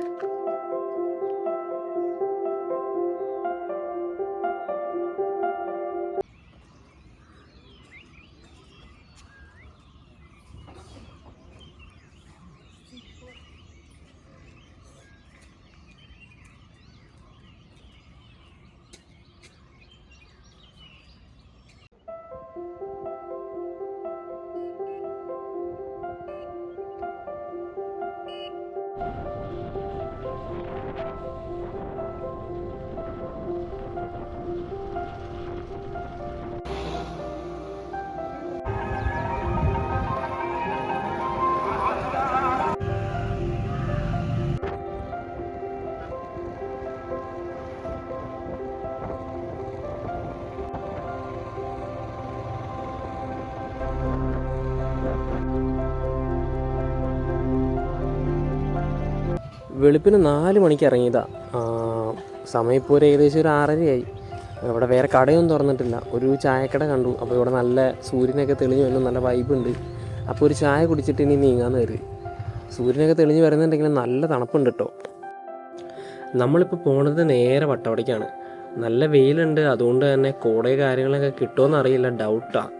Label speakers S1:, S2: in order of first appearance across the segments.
S1: Thank you. വെളുപ്പിന് നാല് മണിക്ക് ഇറങ്ങിയതാണ് സമയം ഇപ്പോൾ ഒരു ഏകദേശം ഒരു ആറരയായി. ഇവിടെ വേറെ കടയൊന്നും തുറന്നിട്ടില്ല. ഒരു ചായക്കട കണ്ടു. അപ്പോൾ ഇവിടെ നല്ല സൂര്യനൊക്കെ തെളിഞ്ഞു വരുന്നു നല്ല വൈബുണ്ട് അപ്പോൾ ഒരു ചായ കുടിച്ചിട്ട് ഇനി നീങ്ങാന്ന് കരുതി. സൂര്യനൊക്കെ തെളിഞ്ഞു വരുന്നുണ്ടെങ്കിൽ നല്ല തണുപ്പുണ്ട് കേട്ടോ നമ്മളിപ്പോൾ പോണത് നേരെ വട്ടവടയ്ക്കാണ് നല്ല വെയിലുണ്ട്. അതുകൊണ്ട് തന്നെ കോടയ കാര്യങ്ങളൊക്കെ കിട്ടുമോ എന്നറിയില്ല ഡൗട്ടാണ്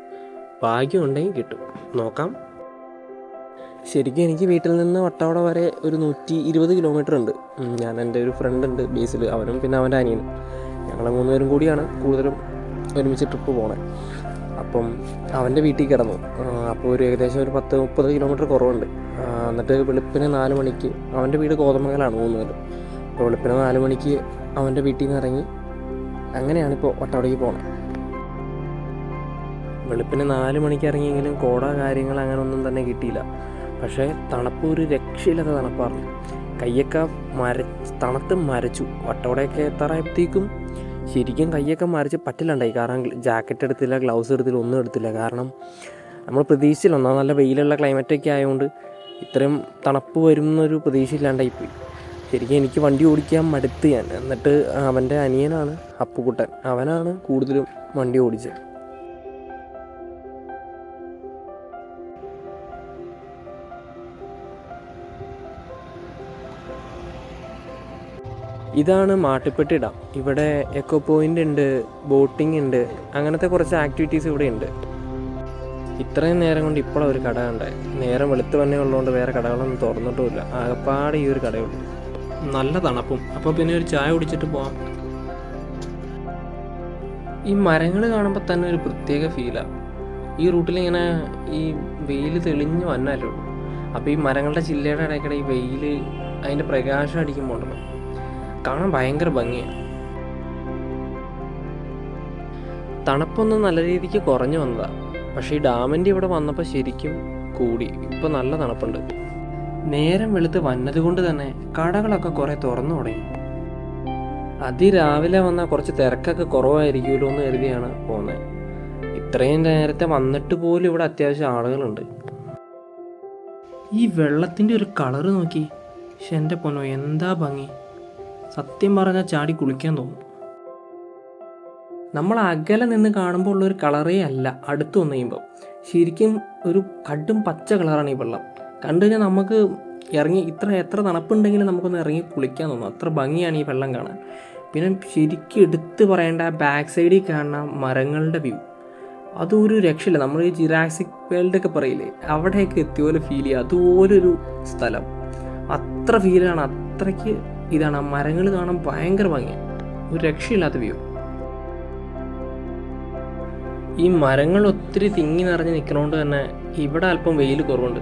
S1: ഭാഗ്യമുണ്ടെങ്കിൽ കിട്ടും. നോക്കാം. ശരിക്കും എനിക്ക് വീട്ടിൽ നിന്ന് വട്ടവട വരെ ഒരു നൂറ്റി ഇരുപത് കിലോമീറ്റർ ഉണ്ട്. ഞാൻ എന്റെ ഒരു ഫ്രണ്ട് ഉണ്ട് ബേസിൽ അവനും പിന്നെ അവന്റെ അനിയനും. ഞങ്ങൾ മൂന്നുപേരും കൂടിയാണ് കൂടുതലും ഒരുമിച്ച് ട്രിപ്പ് പോണേ. അപ്പം അവന്റെ വീട്ടിൽ കിടന്നു. അപ്പോൾ ഒരു ഏകദേശം ഒരു പത്ത് മുപ്പത് കിലോമീറ്റർ കുറവുണ്ട്. എന്നിട്ട് വെളുപ്പിന് നാല് മണിക്ക് അവന്റെ വീട് കോതമംഗലാണ് മൂന്നുപേരും അപ്പോൾ വെളുപ്പിന് നാല് മണിക്ക് അവന്റെ വീട്ടിൽ നിന്ന് ഇറങ്ങി അങ്ങനെയാണിപ്പോൾ വട്ടവടയ്ക്ക് പോകണത് വെളുപ്പിന് നാല് മണിക്ക് ഇറങ്ങിയെങ്കിലും കോട കാര്യങ്ങൾ അങ്ങനെ ഒന്നും തന്നെ കിട്ടിയില്ല. പക്ഷേ തണുപ്പ് ഒരു രക്ഷയില്ലാത്ത തണുപ്പായിരുന്നു കയ്യൊക്കെ മര തണുത്ത് മരച്ചു. വട്ടവടയൊക്കെ എത്താറായപ്പോഴത്തേക്കും ശരിക്കും കയ്യൊക്കെ മരച്ച് പറ്റില്ലണ്ടായി. കാരണം ജാക്കറ്റ് എടുത്തില്ല ഗ്ലൗസ് എടുത്തില്ല ഒന്നും എടുത്തില്ല. കാരണം നമ്മൾ പ്രതീക്ഷിച്ചില്ല. ഒന്നാം നല്ല വെയിലുള്ള ക്ലൈമറ്റൊക്കെ ആയതുകൊണ്ട് ഇത്രയും തണുപ്പ് വരും എന്നൊരു പ്രതീക്ഷയില്ലാണ്ടായി പോയി. ശരിക്കും എനിക്ക് വണ്ടി ഓടിക്കാൻ മടുത്ത് ഞാൻ. എന്നിട്ട് അവന്റെ അനിയനാണ് അപ്പുക്കുട്ടൻ അവനാണ് കൂടുതലും വണ്ടി ഓടിച്ചത്. ഇതാണ് മാട്ടുപ്പെട്ടി ഡാം ഇവിടെ എക്കോ പോയിന്റ് ഉണ്ട് ബോട്ടിംഗ് ഉണ്ട് അങ്ങനത്തെ കുറച്ച് ആക്ടിവിറ്റീസ് ഇവിടെ ഉണ്ട്. ഇത്രയും നേരം കൊണ്ട് ഇപ്പോഴാണ് ഒരു കട കണ്ടേ. നേരം വെളുത്ത് തന്നെ ഉള്ളതുകൊണ്ട് വേറെ കടകളൊന്നും തുറന്നിട്ടുമില്ല. ആകപ്പാടെ ഈ ഒരു കടയുള്ളൂ. നല്ല തണുപ്പും. അപ്പോൾ പിന്നെ ഒരു ചായ കുടിച്ചിട്ട് പോവാം. ഈ മരങ്ങൾ കാണുമ്പോൾ തന്നെ ഒരു പ്രത്യേക ഫീലാണ് ഈ റൂട്ടിൽ ഇങ്ങനെ ഈ വെയിൽ തെളിഞ്ഞു വന്നാലേ ഉള്ളൂ. അപ്പോൾ ഈ മരങ്ങളുടെ ചില്ലയുടെ ഇടയ്ക്കിടെ ഈ വെയിൽ അതിന്റെ പ്രകാശം അടിക്കുമ്പോൾ ഉണ്ടല്ലോ കാണാൻ ഭയങ്കര ഭംഗിയാണ് തണുപ്പൊന്ന് നല്ല രീതിക്ക് കുറഞ്ഞു വന്നതാ. പക്ഷേ ഈ ഡാമിന്റെ ഇവിടെ വന്നപ്പോൾ ശരിക്കും കൂടി. ഇപ്പം നല്ല തണുപ്പുണ്ട്. നേരം വെളുത്ത് വന്നത് കൊണ്ട് തന്നെ കടകളൊക്കെ കുറേ തുറന്നു തുടങ്ങി. അതിരാവിലെ വന്നാൽ കുറച്ച് തിരക്കൊക്കെ കുറവായിരിക്കുമല്ലോ എന്ന് കരുതിയാണ് പോകുന്നത് ഇത്രയും നേരത്തെ വന്നിട്ട് പോലും ഇവിടെ അത്യാവശ്യം ആളുകളുണ്ട്. ഈ വെള്ളത്തിന്റെ ഒരു കളറ് നോക്കി. പക്ഷെ എന്റെ പൊന്നോ എന്താ ഭംഗി? സത്യം പറഞ്ഞാൽ ചാടി കുളിക്കാൻ തോന്നും. നമ്മൾ അകലെ നിന്ന് കാണുമ്പോൾ ഉള്ളൊരു കളറേ അല്ല അടുത്ത് വന്നു കഴിയുമ്പോൾ ശരിക്കും ഒരു കടും പച്ച കളറാണ് ഈ വെള്ളം. കണ്ടു കഴിഞ്ഞാൽ നമുക്ക് ഇറങ്ങി ഇത്ര എത്ര തണുപ്പുണ്ടെങ്കിലും നമുക്കൊന്ന് ഇറങ്ങി കുളിക്കാൻ തോന്നും. അത്ര ഭംഗിയാണ് ഈ വെള്ളം കാണാൻ. പിന്നെ ശരിക്കും എടുത്ത് പറയേണ്ട ബാക്ക് സൈഡിൽ കാണുന്ന മരങ്ങളുടെ വ്യൂ അതൊരു രക്ഷയില്ല. നമ്മൾ ഈ ജിറാക്സിക് വേൾഡ് ഒക്കെ പറയില്ലേ അവിടെയൊക്കെ എത്തിയ പോലെ ഫീൽ ചെയ്യുക. അതുപോലൊരു സ്ഥലം. അത്ര ഫീലാണ് അത്രയ്ക്ക് ഇതാണ് ആ മരങ്ങൾ കാണാൻ ഭയങ്കര ഭംഗിയാണ് ഒരു രക്ഷയില്ലാത്ത വ്യൂ ഈ മരങ്ങൾ ഒത്തിരി തിങ്ങി നിറഞ്ഞ് നിൽക്കുന്നതുകൊണ്ട് തന്നെ ഇവിടെ അല്പം വെയിൽ കുറവുണ്ട്.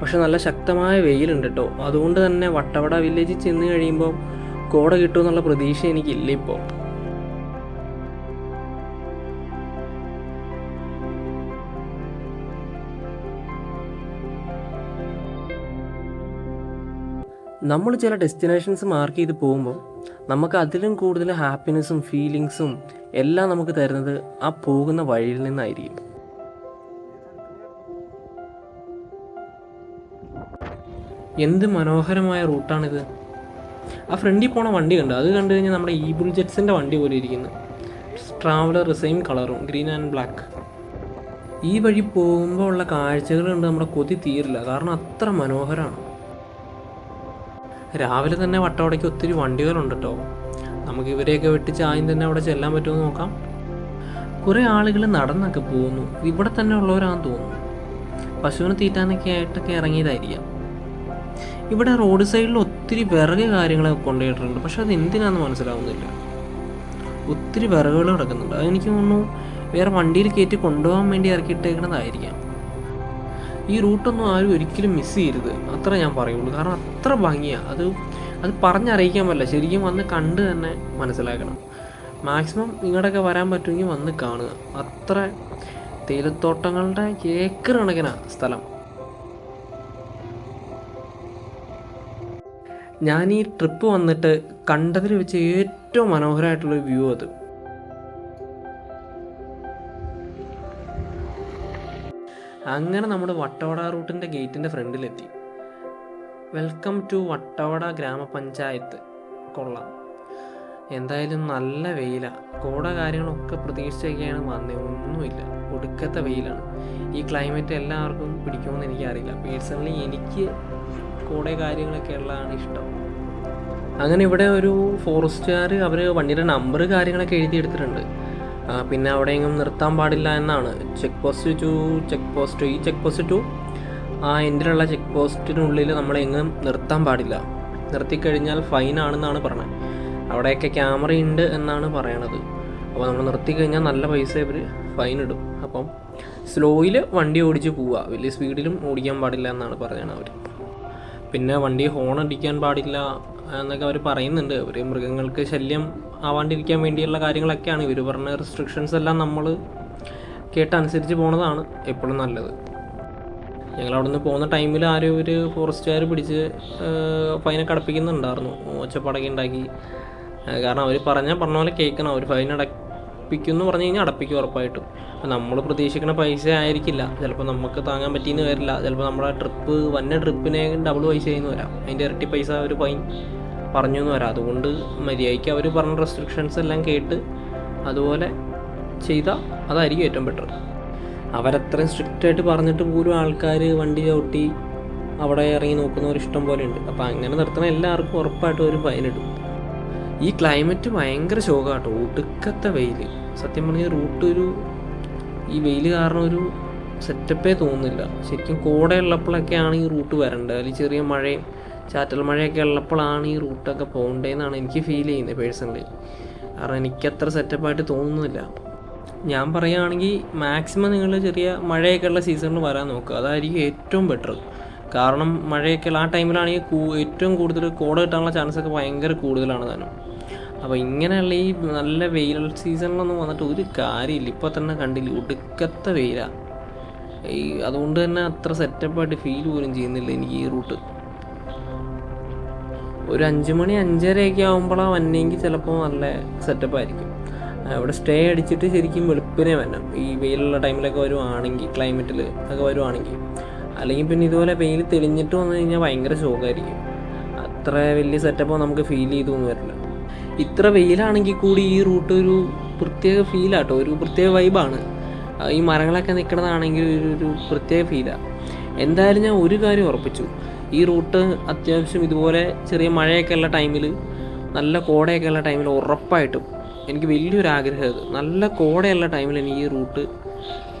S1: പക്ഷെ നല്ല ശക്തമായ വെയിലുണ്ട് കേട്ടോ അതുകൊണ്ട് തന്നെ വട്ടവട വില്ലേജിൽ ചെന്ന് കഴിയുമ്പോൾ കോട കിട്ടുമെന്നുള്ള പ്രതീക്ഷ എനിക്കില്ല ഇപ്പോൾ നമ്മൾ ചില ഡെസ്റ്റിനേഷൻസ് മാർക്ക് ചെയ്ത് പോകുമ്പോൾ നമുക്ക് അതിലും കൂടുതൽ ഹാപ്പിനെസ്സും ഫീലിങ്സും എല്ലാം നമുക്ക് തരുന്നത് ആ പോകുന്ന വഴിയിൽ നിന്നായിരിക്കും. എന്ത് മനോഹരമായ റൂട്ടാണിത് ആ ഫ്രണ്ടിൽ പോണ വണ്ടി കണ്ടു? അത് കണ്ടു കഴിഞ്ഞാൽ നമ്മുടെ ഈ ബുൾജെറ്റ്സിന്റെ വണ്ടി പോലെ ഇരിക്കുന്നു. ട്രാവലർ സെയിം കളറും ഗ്രീൻ ആൻഡ് ബ്ലാക്ക് ഈ വഴി പോകുമ്പോൾ ഉള്ള കാഴ്ചകൾ കണ്ട് നമ്മുടെ കൊതി തീരില്ല. കാരണം അത്ര മനോഹരമാണ്. രാവിലെ തന്നെ വട്ടവടയ്ക്ക് ഒത്തിരി വണ്ടികളുണ്ട് കേട്ടോ നമുക്ക് ഇവരെയൊക്കെ വെട്ടിച്ച് ആദ്യം തന്നെ അവിടെ ചെല്ലാൻ പറ്റുമെന്ന് നോക്കാം. കുറേ ആളുകൾ നടന്നൊക്കെ പോകുന്നു. ഇവിടെ തന്നെ ഉള്ളവരാണെന്ന് തോന്നുന്നു. പശുവിനെ തീറ്റാനൊക്കെ ആയിട്ടൊക്കെ ഇറങ്ങിയതായിരിക്കാം. ഇവിടെ റോഡ് സൈഡിൽ ഒത്തിരി വിറക് കാര്യങ്ങളൊക്കെ കൊണ്ടുപോയിട്ടുണ്ട്. പക്ഷെ അത് എന്തിനാന്ന് മനസ്സിലാവുന്നില്ല. ഒത്തിരി വിറകുകൾ കിടക്കുന്നുണ്ട്. അതെനിക്ക് തോന്നുന്നു വേറെ വണ്ടിയിൽ കയറ്റി കൊണ്ടുപോകാൻ വേണ്ടി ഇറക്കിയിട്ടേക്കണതായിരിക്കാം. ഈ റൂട്ടൊന്നും ആരും ഒരിക്കലും മിസ് ചെയ്യരുത്. അത്ര ഞാൻ പറയുള്ളൂ. കാരണം അത്ര ഭംഗിയാണ് അത് അത് പറഞ്ഞറിയിക്കാൻ പറ്റില്ല. ശരിക്കും വന്ന് കണ്ട് തന്നെ മനസ്സിലാക്കണം. മാക്സിമം നിങ്ങളുടെയൊക്കെ വരാൻ പറ്റുമെങ്കിൽ വന്ന് കാണുക. അത്ര തേയിലത്തോട്ടങ്ങളുടെ ഏക്കർ കണക്കിന സ്ഥലം. ഞാൻ ഈ ട്രിപ്പ് വന്നിട്ട് കണ്ടതിൽ വെച്ച് ഏറ്റവും മനോഹരമായിട്ടുള്ള വ്യൂ അത്. അങ്ങനെ നമ്മൾ വട്ടവട റൂട്ടിന്റെ ഗേറ്റിന്റെ ഫ്രണ്ടിലെത്തി. വെൽക്കം ടു വട്ടവട ഗ്രാമപഞ്ചായത്ത്. കൊള്ളാം. എന്തായാലും നല്ല വെയിലാണ് കോട കാര്യങ്ങളൊക്കെ പ്രതീക്ഷിച്ചൊക്കെയാണ് വന്നത് ഒന്നുമില്ല. ഒടുക്കത്തെ വെയിലാണ്. ഈ ക്ലൈമറ്റ് എല്ലാവർക്കും പിടിക്കുമെന്ന് എനിക്കറിയില്ല. പേഴ്സണലി എനിക്ക് കോട കാര്യങ്ങളൊക്കെ ഉള്ളതാണ് ഇഷ്ടം. അങ്ങനെ ഇവിടെ ഒരു ഫോറസ്റ്റുകാർ അവർ വണ്ടിയുടെ നമ്പർ കാര്യങ്ങളൊക്കെ എഴുതിയെടുത്തിട്ടുണ്ട്. പിന്നെ അവിടെയെങ്കിലും നിർത്താൻ പാടില്ല എന്നാണ്. Check post to check post ഈ ചെക്ക് പോസ്റ്റ് ടു ആ എൻഡിലുള്ള ചെക്ക് പോസ്റ്റിനുള്ളിൽ നമ്മളെങ്ങും നിർത്താൻ പാടില്ല. നിർത്തിക്കഴിഞ്ഞാൽ ഫൈൻ ആണെന്നാണ് പറഞ്ഞത്. അവിടെയൊക്കെ ക്യാമറ ഉണ്ട് എന്നാണ് പറയണത്. അപ്പോൾ നമ്മൾ നിർത്തി കഴിഞ്ഞാൽ നല്ല പൈസ ഇവർ ഫൈൻ ഇടും. അപ്പം സ്ലോയിൽ വണ്ടി ഓടിച്ച് പോവുക. വലിയ സ്പീഡിലും ഓടിക്കാൻ പാടില്ല എന്നാണ് പറയുന്നത് അവർ. പിന്നെ വണ്ടി ഹോൺ അടിക്കാൻ പാടില്ല. എന്നൊക്കെ അവർ പറയുന്നുണ്ട്. അവർ മൃഗങ്ങൾക്ക് ശല്യം ആവാണ്ടിരിക്കാൻ വേണ്ടിയുള്ള കാര്യങ്ങളൊക്കെയാണ്. ഇവർ പറഞ്ഞ റെസ്ട്രിക്ഷൻസ് എല്ലാം നമ്മൾ കേട്ടനുസരിച്ച് പോണതാണ് എപ്പോഴും നല്ലത്. ഞങ്ങൾ അവിടുന്ന് പോകുന്ന ടൈമിൽ ആരും ഒരു ഫോറസ്റ്റുകാർ പിടിച്ച് ഫൈനൊക്കെ അടപ്പിക്കുന്നുണ്ടായിരുന്നു ഒച്ചപ്പാടൊക്കെ ഉണ്ടാക്കി. കാരണം അവർ പറഞ്ഞാൽ പറഞ്ഞ പോലെ കേൾക്കണം. അവർ ഫൈൻ അടപ്പിക്കും എന്ന് പറഞ്ഞു കഴിഞ്ഞാൽ അടപ്പിക്കും ഉറപ്പായിട്ടും. അപ്പം നമ്മൾ പ്രതീക്ഷിക്കുന്ന പൈസ ആയിരിക്കില്ല. ചിലപ്പോൾ നമുക്ക് താങ്ങാൻ പറ്റിയെന്ന് വരില്ല. ചിലപ്പോൾ നമ്മുടെ ട്രിപ്പ് വന്ന ട്രിപ്പിനെ ഡബിൾ പൈസ ചെയ്യുന്നു വരാം. അതിന്റെ ഇരട്ടി പൈസ ഒരു ഫൈൻ പറഞ്ഞു എന്ന് വരാം. അതുകൊണ്ട് മര്യാദയ്ക്ക് അവർ പറഞ്ഞ റെസ്ട്രിക്ഷൻസ് എല്ലാം കേട്ട് അതുപോലെ ചെയ്താൽ അതായിരിക്കും ഏറ്റവും ബെറ്റർ അവരത്രയും സ്ട്രിക്റ്റ് ആയിട്ട് പറഞ്ഞിട്ട് പോലും ആൾക്കാർ വണ്ടി ചവിട്ടി അവിടെ ഇറങ്ങി നോക്കുന്നവർ ഇഷ്ടം പോലെ ഉണ്ട്. അപ്പോൾ അങ്ങനെ നിർത്തണം എല്ലാവർക്കും ഉറപ്പായിട്ടും ഒരു ഫൈൻ ഇടും. ഈ ക്ലൈമറ്റ് ഭയങ്കര ശോകാട്ടോ ഒടുക്കത്തെ വെയിൽ സത്യം പറഞ്ഞാൽ റൂട്ട് ഒരു ഈ വെയിൽ കാരണം ഒരു സെറ്റപ്പേ തോന്നുന്നില്ല. ശരിക്കും കോടയുള്ളപ്പോഴൊക്കെയാണ് ഈ റൂട്ട് വരേണ്ടത്. അല്ലെങ്കിൽ ചെറിയ മഴയും ചാറ്റൽ മഴയൊക്കെ ഉള്ളപ്പോഴാണ് ഈ റൂട്ടൊക്കെ പോകേണ്ടതെന്നാണ് എനിക്ക് ഫീൽ ചെയ്യുന്നത് പേഴ്സണലി കാരണം എനിക്കത്ര സെറ്റപ്പായിട്ട് തോന്നുന്നില്ല. ഞാൻ പറയുകയാണെങ്കിൽ മാക്സിമം നിങ്ങൾ ചെറിയ മഴയൊക്കെ ഉള്ള സീസണിൽ വരാൻ നോക്കുക. അതായിരിക്കും ഏറ്റവും ബെറ്റർ കാരണം മഴയൊക്കെ ആ ടൈമിലാണെങ്കിൽ ഏറ്റവും കൂടുതൽ കോട കിട്ടാനുള്ള ചാൻസൊക്കെ ഭയങ്കര കൂടുതലാണ് താനും. അപ്പോൾ ഇങ്ങനെയുള്ള ഈ നല്ല വെയിൽ സീസണിലൊന്നും വന്നിട്ട് ഒരു കാര്യമില്ല. ഇപ്പോൾ തന്നെ കണ്ടില്ല ഒടുക്കത്തെ വെയിലാണ് ഈ അതുകൊണ്ട് തന്നെ അത്ര സെറ്റപ്പായിട്ട് ഫീൽ പോലും ചെയ്യുന്നില്ല എനിക്ക് ഈ റൂട്ട് ഒരു അഞ്ച് മണി അഞ്ചരയൊക്കെ ആകുമ്പോഴാണ് വന്നെങ്കിൽ ചിലപ്പോൾ നല്ല സെറ്റപ്പ് ആയിരിക്കും. ആ, ഇവിടെ സ്റ്റേ അടിച്ചിട്ട് ശരിക്കും വെളുപ്പിനെ വരണം. ഈ വെയിലുള്ള ടൈമിലൊക്കെ വരുവാണെങ്കിൽ ക്ലൈമറ്റിൽ ഒക്കെ വരുവാണെങ്കിൽ. അല്ലെങ്കിൽ പിന്നെ ഇതുപോലെ വെയിൽ തെളിഞ്ഞിട്ട് വന്നു കഴിഞ്ഞാൽ ഭയങ്കര ശോകമായിരിക്കും അത്ര വലിയ സെറ്റപ്പ് നമുക്ക് ഫീൽ ചെയ്തൊന്നും വരില്ല. ഇത്ര വെയിലാണെങ്കിൽ കൂടി ഈ റൂട്ട് ഒരു പ്രത്യേക ഫീലാട്ടോ ഒരു പ്രത്യേക വൈബാണ് ഈ മരങ്ങളൊക്കെ നിൽക്കുന്നതാണെങ്കിൽ ഒരു പ്രത്യേക ഫീലാണ് എന്തായാലും ഞാൻ ഒരു കാര്യം ഉറപ്പിച്ചു. ഈ റൂട്ട് അത്യാവശ്യം ഇതുപോലെ ചെറിയ മഴയൊക്കെ ഉള്ള ടൈമിൽ നല്ല കോടയൊക്കെ ഉള്ള ടൈമിൽ ഉറപ്പായിട്ടും എനിക്ക് വലിയൊരു ആഗ്രഹം നല്ല കോടയുള്ള ടൈമിൽ എനിക്ക് ഈ റൂട്ട്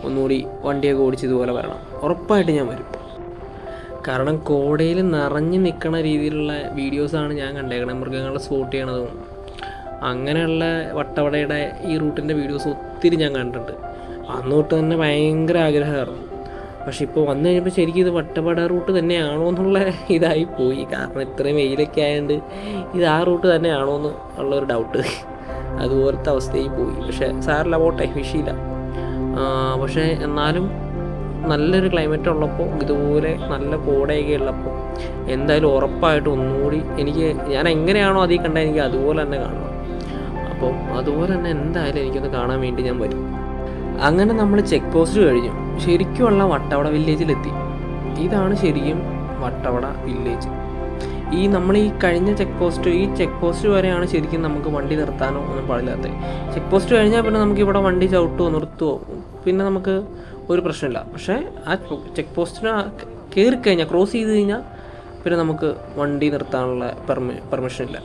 S1: ഒന്നുകൂടി വണ്ടിയൊക്കെ ഓടിച്ച് ഇതുപോലെ വരണം. ഉറപ്പായിട്ട് ഞാൻ വരും. കാരണം കോടയിൽ നിറഞ്ഞു നിൽക്കുന്ന രീതിയിലുള്ള വീഡിയോസാണ് ഞാൻ കണ്ടേക്കണത് മൃഗങ്ങളെ സ്പോട്ട് ചെയ്യണതും അങ്ങനെയുള്ള വട്ടവടയുടെ ഈ റൂട്ടിന്റെ വീഡിയോസ് ഒത്തിരി ഞാൻ കണ്ടിട്ടുണ്ട്. അന്ന് തൊട്ട് തന്നെ ഭയങ്കര ആഗ്രഹമായിരുന്നു. പക്ഷെ ഇപ്പോൾ വന്നു കഴിഞ്ഞപ്പോൾ ശരിക്കും ഇത് വട്ടവട റൂട്ട് തന്നെയാണോ എന്നുള്ള ഇതായി പോയി. കാരണം ഇത്രയും വെയിലൊക്കെ ആയതുകൊണ്ട് ഇത് ആ റൂട്ട് തന്നെയാണോ എന്ന് ഉള്ളൊരു ഡൗട്ട് അതുപോലത്തെ അവസ്ഥയിൽ പോയി. പക്ഷേ സാറില്ല പോട്ടെ വിഷയില്ല. പക്ഷേ എന്നാലും നല്ലൊരു ക്ലൈമറ്റ് ഉള്ളപ്പോൾ ഇതുപോലെ നല്ല കോടയൊക്കെ ഉള്ളപ്പോൾ എന്തായാലും ഉറപ്പായിട്ട് ഒന്നുകൂടി എനിക്ക് ഞാൻ എങ്ങനെയാണോ അതിൽ കണ്ടത് എനിക്ക് അതുപോലെ തന്നെ കാണണം. അപ്പോൾ അതുപോലെ തന്നെ എന്തായാലും എനിക്കൊന്ന് കാണാൻ വേണ്ടി ഞാൻ വരും. അങ്ങനെ നമ്മൾ ചെക്ക് പോസ്റ്റ് കഴിഞ്ഞു. ശരിക്കുമുള്ള വട്ടവട വില്ലേജിലെത്തി ഇതാണ് ശരിക്കും വട്ടവട വില്ലേജ് ഈ നമ്മൾ ഈ കഴിഞ്ഞ ചെക്ക് പോസ്റ്റ് ഈ ചെക്ക് പോസ്റ്റ് വരെയാണ് ശരിക്കും നമുക്ക് വണ്ടി നിർത്താനോ ഒന്നും പാടില്ലാത്തത്. ചെക്ക് പോസ്റ്റ് കഴിഞ്ഞാൽ പിന്നെ നമുക്ക് ഇവിടെ വണ്ടി ചവിട്ടുമോ നിർത്തുമോ പിന്നെ നമുക്ക് ഒരു പ്രശ്നമില്ല. പക്ഷേ ആ ചെക്ക് പോസ്റ്റിന് കയറി കഴിഞ്ഞാൽ ക്രോസ് ചെയ്ത് കഴിഞ്ഞാൽ പിന്നെ നമുക്ക് വണ്ടി നിർത്താനുള്ള പെർമി പെർമിഷൻ ഇല്ല.